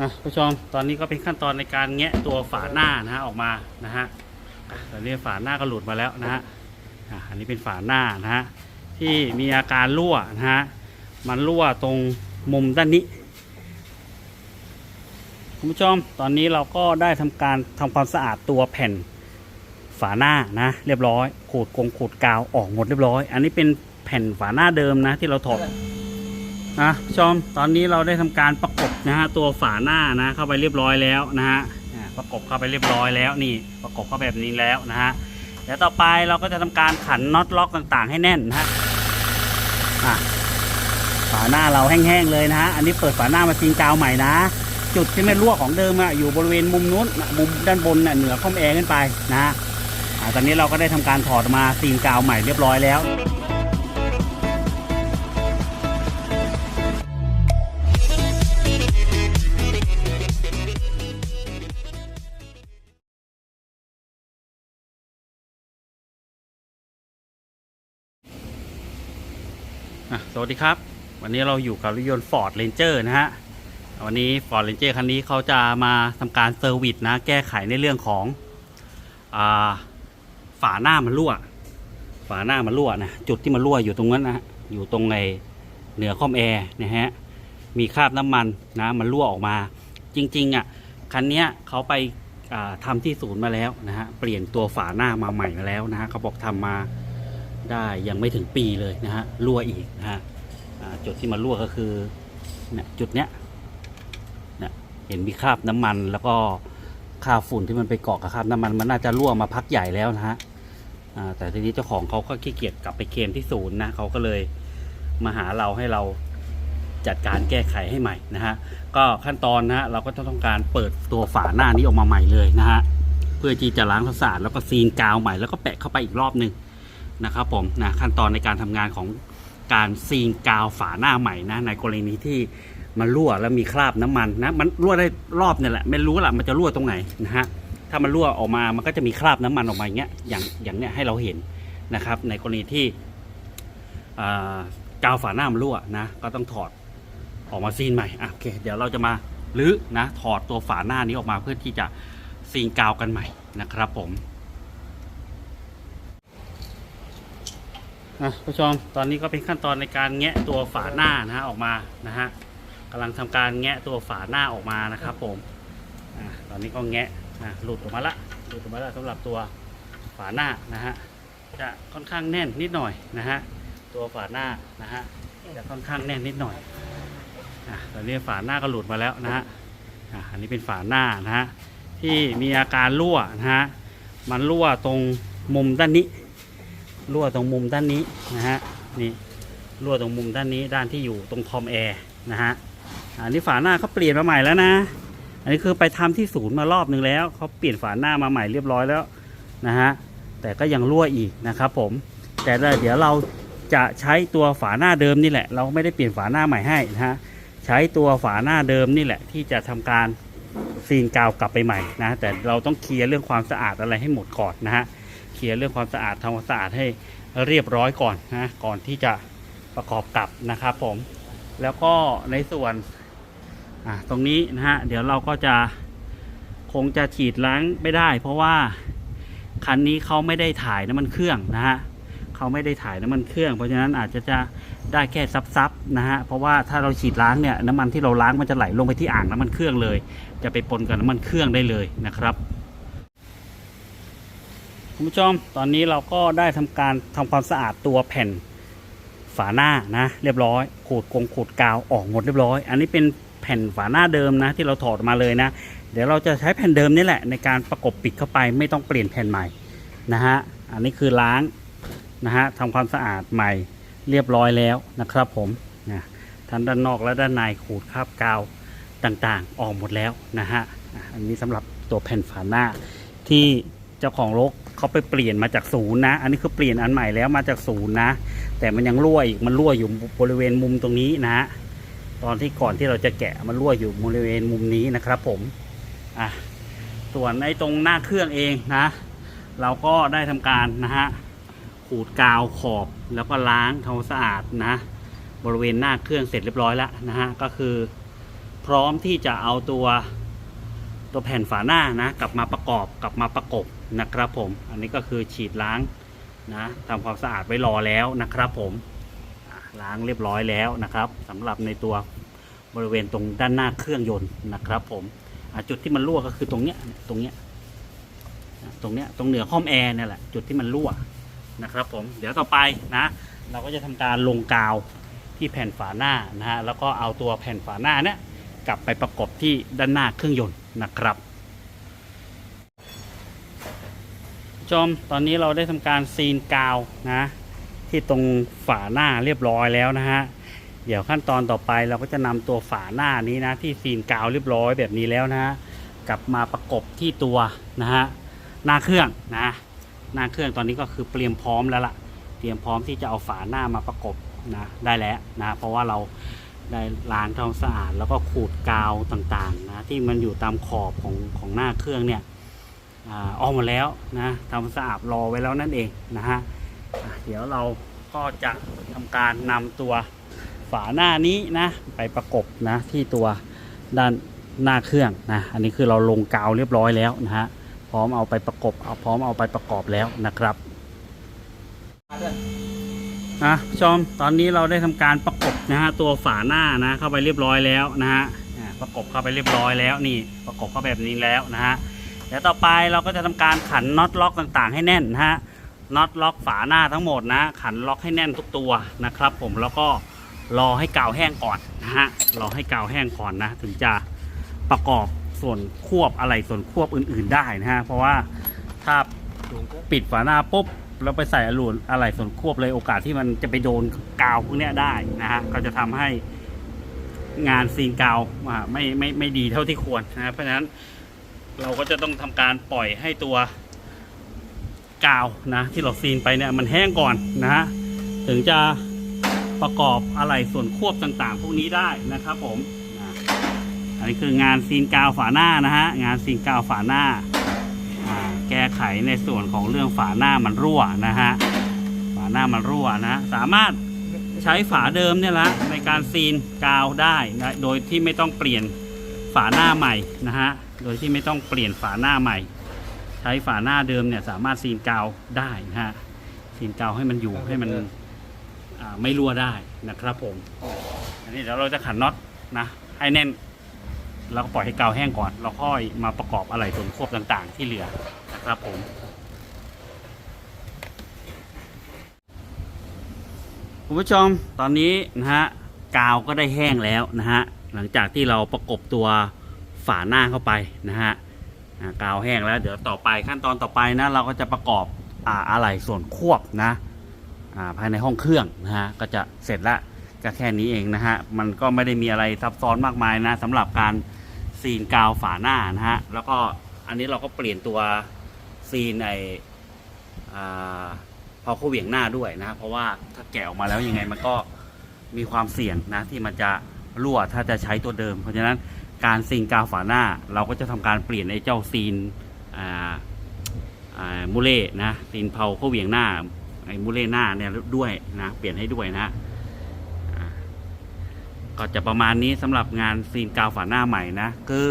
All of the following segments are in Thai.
นะผู้ชมตอนนี้ก็เป็นขั้นตอนในการแงะตัวฝาหน้านะฮะออกมานะฮะอะตอนนี้ฝาหน้าก็หลุดมาแล้วนะฮะอะอันนี้เป็นฝาหน้านะฮะที่มีอาการรั่วนะฮะมันรั่วตรงมุมด้านนี้คุณผู้ชมตอนนี้เราก็ได้ทำการทำความสะอาดตัวแผ่นฝาหน้านะเรียบร้อยขูดกงขูดกาวออกหมดเรียบร้อย อันนี้เป็นแผ่นฝาหน้าเดิมนะที่เราถอด นะชมตอนนี้เราได้ทำการประกบนะฮะตัวฝาหน้านะเข้าไปเรียบร้อยแล้วนะฮะประกบเข้าไปเรียบร้อยแล้วนี่ประกบเข้าแบบนี้แล้วนะฮะเดี๋ยวต่อไปเราก็จะทำการขันน็อตล็อกต่างๆ ให้แน่นนะฮะฝาหน้าเราแห้งๆเลยนะฮะอันนี้เปิดฝาหน้ามาซีนกาวใหม่นะจุดที่ไม่รั่วของเดิมอะอยู่บริเวณมุมนู้นมุมด้านบนน่ะเหนือข้อมแอร์ขึ้นไปนะฮะตอนนี้เราก็ได้ทำการถอดมาซีนกาวใหม่เรียบร้อยแล้ว สวัสดีครับ วันนี้เราอยู่กับรถยนต์ Ford Ranger นะฮะ วันนี้ Ford Ranger คันนี้เขาจะมาทำการเซอร์วิสนะ แก้ไขในเรื่องของอาฝาหน้ามันรั่ว ฝาหน้ามันรั่วนะ จุดที่มันรั่วอยู่ตรงนั้นนะฮะอยู่ตรงในเหนือคอมแอร์นะฮะ มีคราบน้ำมันนะมันรั่วออกมา จริงๆอะคันนี้เขาไปาทำที่ศูนย์มาแล้วนะฮะ เปลี่ยนตัวฝาหน้ามาใหม่มาแล้วนะฮะเขาบอกทำมาได้ยังไม่ถึงปีเลยนะฮะรั่วอีกนะฮะ จุดที่มันรั่วก็คือเนี่ยจุดเนี้ยเนี่ยเห็นมีคราบน้ำมัน แล้วก็คราบฝุ่นที่มันไปเกาะกับคราบน้ำมันมันน่าจะรั่วมาพักใหญ่แล้วนะฮะแต่ทีนี้เจ้าของเขาก็ขี้เกียจกลับไปเคลมที่ศูนย์นะเขาก็เลยมาหาเราให้เราจัดการแก้ไขให้ใหม่นะฮะก็ขั้นตอนนะฮะเราก็จะต้องการเปิดตัวฝาหน้านี้ออกมาใหม่เลยนะฮะเพื่อที่จะล้างสะอาดแล้วก็ซีนกาวใหม่แล้วก็แปะเข้าไปอีกรอบหนึ่งนะครับผมนะขั้นตอนในการทำงานของ การซีนกาวฝาหน้าใหม่นะในกรณีที่มันรั่วแล้วมีคราบน้ำมันนะมันรั่วได้รอบนี่แหละไม่รู้ละมันจะรั่วตรงไหนนะฮะถ้ามันรั่วออกมามันก็จะมีคราบน้ำมันออกมาอย่างเงี้ยอย่างอย่างเนี้ยให้เราเห็นนะครับ ในกรณีที่อ่ากาวฝาหน้ามันรั่วนะก็ต้องถอดออกมาซีนใหม่อะโอเค เดี๋ยวเราจะมาลื้อนะถอดตัวฝาหน้านี้ออกมาเพื่อที่จะซีนกาวกันใหม่นะครับผม นะผู้ชมตอนนี้ก็เป็นขั้นตอนในการแงะตัวฝาหน้านะฮะออกมานะฮะกำลังทำการแงะตัวฝาหน้าออกมานะครับผมอะตอนนี้ก็แงะนะหลุดออกมาละหลุดออกมาละสำหรับตัวฝาหน้านะฮะจะค่อนข้างแน่นนิดหน่อยนะฮะตัวฝาหน้านะฮะจะค่อนข้างแน่นนิดหน่อยอะตอนนี้ฝาหน้าก็หลุดมาแล้วนะฮะอะอันนี้เป็นฝาหน้านะฮะที่มีอาการรั่วนะฮะมันรั่วตรงมุมด้านนี้ รั่วตรงมุมด้านนี้นะฮะนี่รั่วตรงมุมด้านนี้ด้านที่อยู่ตรงคอมแอร์นะฮะอันนี้ฝาหน้าเขาเปลี่ยนมาใหม่แล้วนะ อันนี้คือไปทำที่ศูนย์มารอบหนึ่งแล้วเขาเปลี่ยนฝาหน้ามาใหม่เรียบร้อยแล้วนะฮะแต่ก็ยังรั่วอีกนะครับผมแต่เดี๋ยวเราจะใช้ตัวฝาหน้าเดิมนี่แหละ เราไม่ได้เปลี่ยนฝาหน้าใหม่ให้นะฮะใช้ตัวฝาหน้าเดิมนี่แหละ ที่จะทำการซีนกาวกลับไปใหม่นะแต่เราต้องเคลียร์เรื่องความสะอาดอะไรให้หมดก่อนนะฮะ เคลียร์เรื่องความสะอาดทำความสะอาดให้เรียบร้อยก่อนนะก่อนที่จะประกอบกับนะครับผมแล้วก็ในส่วนตรงนี้นะฮะเดี๋ยวเราก็จะคงจะฉีดล้างไม่ได้ เพราะว่าคันนี้เขาไม่ได้ถ่ายน้ำมันเครื่องนะฮะเขาไม่ได้ถ่ายน้ำมันเครื่อง เพราะฉะนั้นอาจจะจะได้แค่ซับๆนะฮะเพราะว่าถ้าเราฉีดล้างเนี่ยน้ำมันที่เราล้างมันจะไหลลงไปที่อ่างน้ำมันเครื่องเลย จะไปปนกับน้ำมันเครื่องได้เลยนะครับ คุณผู้ชมตอนนี้เราก็ได้ทำการทำความสะอาดตัวแผ่นฝาหน้านะ เรียบร้อยขูดกงขูดกาวออกหมดเรียบร้อย อันนี้เป็นแผ่นฝาหน้าเดิมนะ ที่เราถอดมาเลยนะ เดี๋ยวเราจะใช้แผ่นเดิมนี่แหละ ในการประกบปิดเข้าไปไม่ต้องเปลี่ยนแผ่นใหม่นะฮะอันนี้คือล้างนะฮะทำความสะอาดใหม่เรียบร้อยแล้วนะครับผมนะทั้งด้านนอกและด้านในขูดคราบกาวต่างๆ ออกหมดแล้วนะฮะอะอันนี้สำหรับตัวแผ่นฝาหน้าที่เจ้าของรถ เขาไปเปลี่ยนมาจากศูนย์นะ อันนี้คือเปลี่ยนอันใหม่แล้วมาจากศูนย์นะ แต่มันยังรั่วอีกมันรั่วอยู่บริเวณมุมตรงนี้นะ ตอนที่ก่อนที่เราจะแกะมันรั่วอยู่บริเวณมุมนี้นะครับผมอะส่วนในตรงหน้าเครื่องเองนะ เราก็ได้ทำการนะฮะขูดกาวขอบแล้วก็ล้างทำความสะอาดนะ บริเวณหน้าเครื่องเสร็จเรียบร้อยแล้วนะฮะก็คือ พร้อมที่จะเอาตัวตัวแผ่นฝาหน้านะกลับมาประกอบกลับมาประกบ นะครับผม อันนี้ก็คือฉีดล้างนะทำความสะอาดไว้รอแล้วนะครับผมล้างเรียบร้อยแล้วนะครับสำหรับในตัวบริเวณตรงด้านหน้าเครื่องยนต์นะครับ ผมจุดที่มันรั่วก็คือตรงเนี้ยตรงเนี้ยตรงเนี้ยตรงเหนือห้อมแอร์เนี่ยแหละจุดที่มันรั่วนะครับ ผมเดี๋ยวต่อไปนะ เราก็จะทำการลงกาวที่แผ่นฝาหน้านะฮะแล้วก็เอาตัวแผ่นฝาหน้าเนี่ยกลับไปประกบที่ด้านหน้าเครื่องยนต์นะครับ ชมตอนนี้เราได้ทำการซีนกาวนะ ที่ตรงฝาหน้าเรียบร้อยแล้วนะฮะเดี๋ยวขั้นตอนต่อไปเราก็จะนำตัวฝาหน้านี้นะ ที่ซีนกาวเรียบร้อยแบบนี้แล้วนะฮะกลับมาประกบที่ตัวนะฮะหน้าเครื่องนะหน้าเครื่องตอนนี้ก็คือเตรียมพร้อมแล้วล่ะ เตรียมพร้อมที่จะเอาฝาหน้ามาประกบนะได้แล้วนะเพราะว่าเราได้ล้างทำความสะอาด แล้วก็ขูดกาวต่างๆนะที่มันอยู่ตามขอบของของหน้าเครื่องเนี่ย อาอกหมดแล้วนะทำควาสะอาดรอไว้แล้วนั่นเองนะฮะเดี๋ยวเราก็จะทำการนำตัวฝาหน้านี้นะไปประกบนะที่ตัวด้านหน้าเครื่องนะอันนี้คือเราลงกาวเรียบร้อยแล้วนะฮะพร้อมเอาไปประกบเอาพร้อมเอาไปประกอบแล้วนะครับนะชมตอนนี้เราได้ทำการประกบนะฮะตัวฝาหน้านะเข้าไปเรียบร้อยแล้วนะฮะประกบเข้าไปเรียบร้อยแล้วนี่ประกบเข้าแบบนี้แล้วนะฮะ เดี๋ยวต่อไปเราก็จะทำการขันน็อตล็อกต่างๆ ให้แน่นนะฮะน็อตล็อกฝาหน้าทั้งหมดนะ ขันล็อกให้แน่นทุกตัวนะครับ ผมแล้วก็รอให้กาวแห้งก่อนนะฮะรอให้กาวแห้งก่อนนะ ถึงจะประกอบส่วนควบอะไรส่วนควบอื่น ๆได้นะฮะเพราะว่าถ้าปิดฝาหน้าปุ๊บแล้วไปใส่อลูนอะไรส่วนควบเลยโอกาสที่มันจะไปโดนกาวพวกนี้ได้นะฮะก็จะทำให้งานซีนกาวอ่ไม่ไม่ไม่ดีเท่าที่ควรนะเพราะฉะนั้น เราก็จะต้องทำการปล่อยให้ตัวกาวนะที่เราซีนไปเนี่ยมันแห้งก่อนนะฮะถึงจะประกอบอะไรส่วนควบต่างๆ พวกนี้ได้นะครับผมอันนี้คืองานซีนกาวฝาหน้านะฮะงานซีนกาวฝาหน้าอ่าแก้ไขในส่วนของเรื่องฝาหน้ามันรั่วนะฮะฝาหน้ามันรั่วนะ สามารถใช้ฝาเดิมเนี่ยละในการซีนกาวได้นะโดยที่ไม่ต้องเปลี่ยนฝาหน้าใหม่นะฮะ โดยที่ไม่ต้องเปลี่ยนฝาหน้าใหม่ ใช้ฝาหน้าเดิมเนี่ยสามารถซีนกาวได้นะฮะซีนกาวให้มันอยู่ให้มันไม่รั่วได้นะครับผม อันนี้เดี๋ยวเราจะขันน็อตนะให้แน่นแล้วก็ปล่อยให้กาวแห้งก่อนแล้วค่อยมาประกอบอะไรส่วนควบต่างๆ ที่เหลือนะครับผม คุณผู้ชมตอนนี้นะฮะกาวก็ได้แห้งแล้วนะฮะหลังจากที่เราประกบตัว ฝาหน้าเข้าไปนะฮะกาวแห้งแล้วเดี๋ยวต่อไปขั้นตอนต่อไปนะเราก็จะประกอบอ่าอะไรส่วนควบนะอ่าภายในห้องเครื่องนะฮะก็จะเสร็จละก็แค่นี้เองนะฮะมันก็ไม่ได้มีอะไรซับซ้อนมากมายนะสำหรับการซีนกาวฝาหน้านะฮะแล้วก็อันนี้เราก็เปลี่ยนตัวซีนในพอเขาเหวี่ยงหน้าด้วยนะเพราะว่าถ้าแกะออกมาแล้วยังไงมันก็มีความเสี่ยงนะที่มันจะรั่วถ้าจะใช้ตัวเดิม เพราะฉะนั้น การซีนกาวฝาหน้า เราก็จะทำการเปลี่ยนไอ้เจ้าซีนมูเล่นะซีนเผาเขาเหวี่ยงหน้าไอ้มูเล่หน้าเนี่ยด้วยนะเปลี่ยนให้ด้วยนะก็จะประมาณนี้สำหรับงานซีนกาวฝาหน้าใหม่นะคือ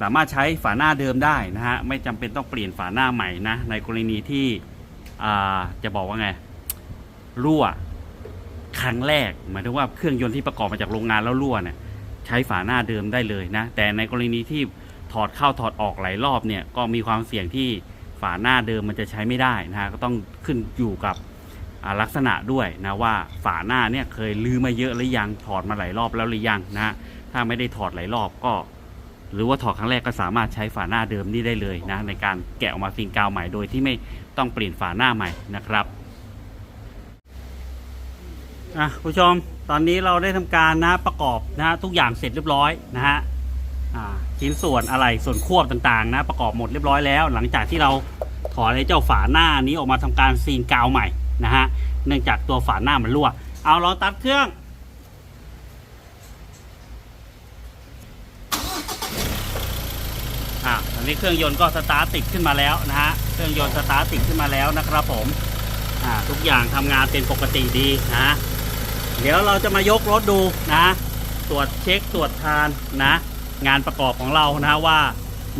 สามารถใช้ฝาหน้าเดิมได้นะฮะไม่จำเป็นต้องเปลี่ยนฝาหน้าใหม่นะในกรณีที่จะบอกว่าไงรั่วครั้งแรกหมายถึงว่าเครื่องยนต์ที่ประกอบมาจากโรงงานแล้วรั่วเนี่ย ใช้ฝาหน้าเดิมได้เลยนะ แต่ในกรณีที่ถอดเข้าถอดออกหลายรอบเนี่ยก็มีความเสี่ยงที่ฝาหน้าเดิมมันจะใช้ไม่ได้นะฮะก็ต้องขึ้นอยู่กับลักษณะด้วยนะว่าฝาหน้าเนี่ยเคยลือมาเยอะหรือยังถอดมาหลายรอบแล้วหรือยังนะถ้าไม่ได้ถอดหลายรอบก็ หรือว่าถอดครั้งแรกก็สามารถใช้ฝาหน้าเดิมนี่ได้เลยนะในการแกะออกมาซีนกาวใหม่โดยที่ไม่ต้องเปลี่ยนฝาหน้าใหม่นะครับ อะผู้ชมตอนนี้เราได้ทำการนะประกอบนะทุกอย่างเสร็จเรียบร้อยนะฮะชิ้นส่วนอะไรส่วนควบต่างๆ นะ ประกอบหมดเรียบร้อยแล้ว หลังจากที่เราถอดไอ้เจ้าฝาหน้านี้ออกมาทำการซีนกาวใหม่นะฮะเนื่องจากตัวฝาหน้ามันรั่ว เอาลองตัดเครื่องอะตอนนี้เครื่องยนต์ก็สตาร์ทติดขึ้นมาแล้วนะฮะเครื่องยนต์สตาร์ทติดขึ้นมาแล้วนะครับผมอ่าทุกอย่างทำงานเป็นปกติดีนะ เดี๋ยวเราจะมายกรถดูนะ ตรวจเช็คตรวจทานนะ งานประกอบของเรานะว่า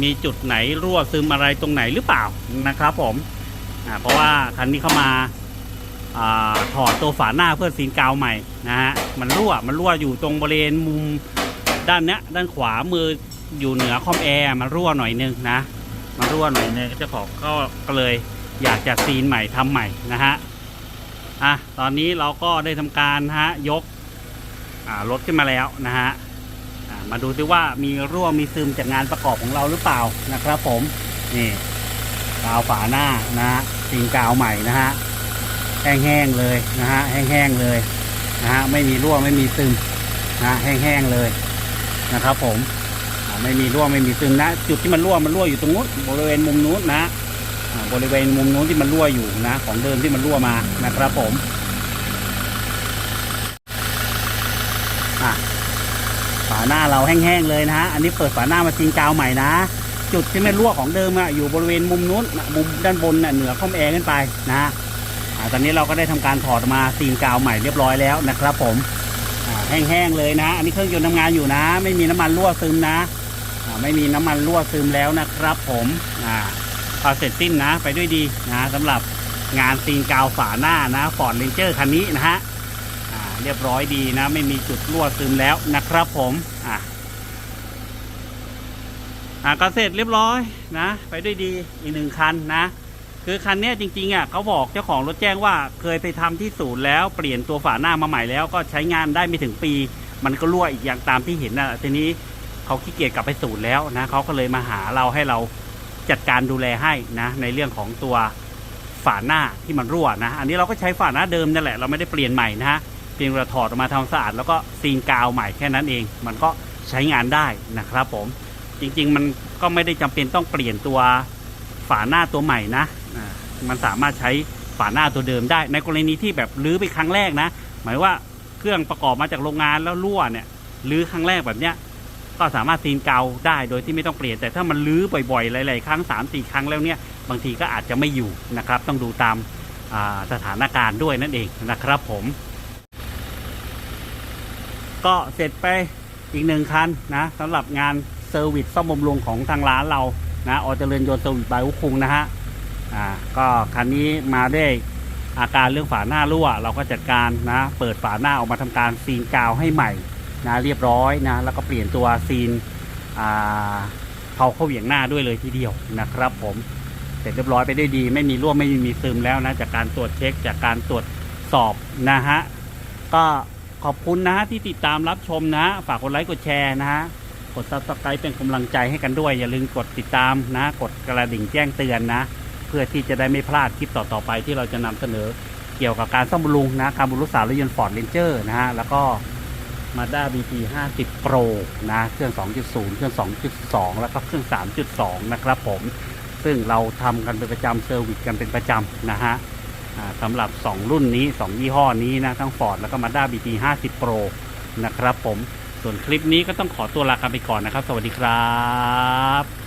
มีจุดไหนรั่วซึมอะไรตรงไหนหรือเปล่านะครับผมเพราะว่าคันนี้เข้ามาอาถอดตัวฝาหน้าเพื่อซีนกาวใหม่นะฮะมันรั่วมันรั่วอยู่ตรงบริเวณมุมด้านเนี้ยด้านขวามืออยู่เหนือคอมแอร์มันรั่วหน่อยนึงนะมันรั่วหน่อยนึงเจ้าของก็ก็เลยอยากจะซีนใหม่ทำใหม่นะฮะ อะตอนนี้เราก็ได้ทำการฮะยกรถขึ้นมาแล้วนะฮะมาดูซิว่ามีรั่วมีซึมจากงานประกอบของเราหรือเปล่านะครับผมนี่กาวฝาหน้านะฮะซีนกาวใหม่นะฮะแห้งๆเลยนะฮะแห้งๆเลยนะฮะไม่มีรั่วไม่มีซึมนะแห้งๆเลยนะครับผมไม่มีรั่วไม่มีซึมนะ จุดที่มันรั่วมันรั่วอยู่ตรงนู้นบริเวณมุมนู้นนะ บริเวณมุมนู้นที่มันรั่วอยู่นะ ของเดิมที่มันรั่วมานะครับผมอะฝาหน้าเราแห้งๆเลยนะฮะอันนี้เปิดฝาหน้ามาจริงกาวใหม่นะ จุดที่ไม่รั่วของเดิมอะอยู่บริเวณมุมนู้นมุมด้านบนน่ะเหนือคอมแอร์ขึ้นไปนะอ่าตอนนี้เราก็ได้ทำการถอดมาซีนกาวใหม่เรียบร้อยแล้วนะครับ ผมอ่าแห้งๆเลยนะ อันนี้เครื่องยนต์ทำงานอยู่นะ ไม่มีน้ำมันรั่วซึมนะอ่าไม่มีน้ำมันรั่วซึมแล้วนะครับ ผมอ่า พอเสร็จสิ้นนะ ไปด้วยดีนะสำหรับงานซีนกาวฝาหน้านะฟอร์ดเรนเจอร์คันนี้นะฮะเรียบร้อยดีนะ ไม่มีจุดรั่วซึมแล้วนะครับผมอะอะก็เสร็จเรียบร้อยนะ ไปด้วยดีอีกหนึ่งคันนะ คือคันเนี้ยจริงๆอะเขาบอกเจ้าของรถแจ้งว่าเคยไปทำที่ศูนย์แล้วเปลี่ยนตัวฝาหน้ามาใหม่แล้วก็ใช้งานได้ไม่ถึงปี มันก็รั่วอีกอย่างตามที่เห็นนะทีนี้เขาขี้เกียจกลับไปศูนย์แล้วนะเขาก็เลยมาหาเราให้เรา จัดการดูแลให้นะในเรื่องของตัวฝาหน้าที่มันรั่วนะ อันนี้เราก็ใช้ฝาหน้าเดิมนั่นแหละเราไม่ได้เปลี่ยนใหม่นะฮะเพียงเราถอดออกมาทำความสะอาดแล้วก็ซีนกาวใหม่แค่นั้นเอง มันก็ใช้งานได้นะครับผมจริงๆ มันก็ไม่ได้จำเป็นต้องเปลี่ยนตัวฝาหน้าตัวใหม่นะมันสามารถใช้ฝาหน้าตัวเดิมได้ ในกรณีที่แบบรื้อไปครั้งแรกนะ หมายว่าเครื่องประกอบมาจากโรงงานแล้วรั่วเนี่ยรื้อครั้งแรกแบบเนี้ย ก็สามารถซีนกาวได้โดยที่ไม่ต้องเปลี่ยน แต่ถ้ามันรื้อบ่อยๆ หลายๆ ครั้ง3 4 ครั้งแล้วเนี่ยบางทีก็อาจจะไม่อยู่นะครับ ต้องดูตามาสถานการณ์ด้วยนั่นเองนะครับผม ก็เสร็จไปอีกหนึ่งคันนะสำหรับงานเซอร์วิสซ่อมบำรุงของทางร้านเรานะออเจริญยนต์เซอร์วิสบายอุคุงนะฮะอ่าก็คันนี้มาได้อาการเรื่องฝาหน้ารั่ว เราก็จัดการนะ เปิดฝาหน้าออกมาทำการซีนกาวให้ใหม่ นะเรียบร้อยนะแล้วก็เปลี่ยนตัวซีนเผาเข้าเหวี่ยงหน้าด้วยเลยทีเดียวนะครับ ผมเสร็จเรียบร้อยไปด้วยดี ไม่มีรั่วไม่มีซึมแล้วนะจากการตรวจเช็คจากการตรวจสอบนะฮะก็ขอบคุณนะที่ติดตามรับชมนะ ฝากกดไลค์กดแชร์นะฮะกด subscribe เป็นกำลังใจให้กันด้วย อย่าลืมกดติดตามนะ กดกระดิ่งแจ้งเตือนนะ เพื่อที่จะได้ไม่พลาดคลิปต่อๆไปที่เราจะนำเสนอเกี่ยวกับการซ่อมบำรุงนะการบำรุงรักษารถยนต์ฟอร์ดเรนเจอร์นะฮะแล้วก็ Mazda BP 50 Pro นะเครื่อง 2.0 เครื่อง 2.2 แล้วก็เครื่อง 3.2 นะครับผม ซึ่งเราทำกันเป็นประจำเซอร์วิสกันเป็นประจำนะฮะสำหรับ 2 รุ่นนี้ 2 ยี่ห้อนี้นะ ทั้ง Ford แล้วก็ Mazda BT 50 Pro นะครับผม ส่วนคลิปนี้ก็ต้องขอตัวลากันไปก่อนนะครับ สวัสดีครับ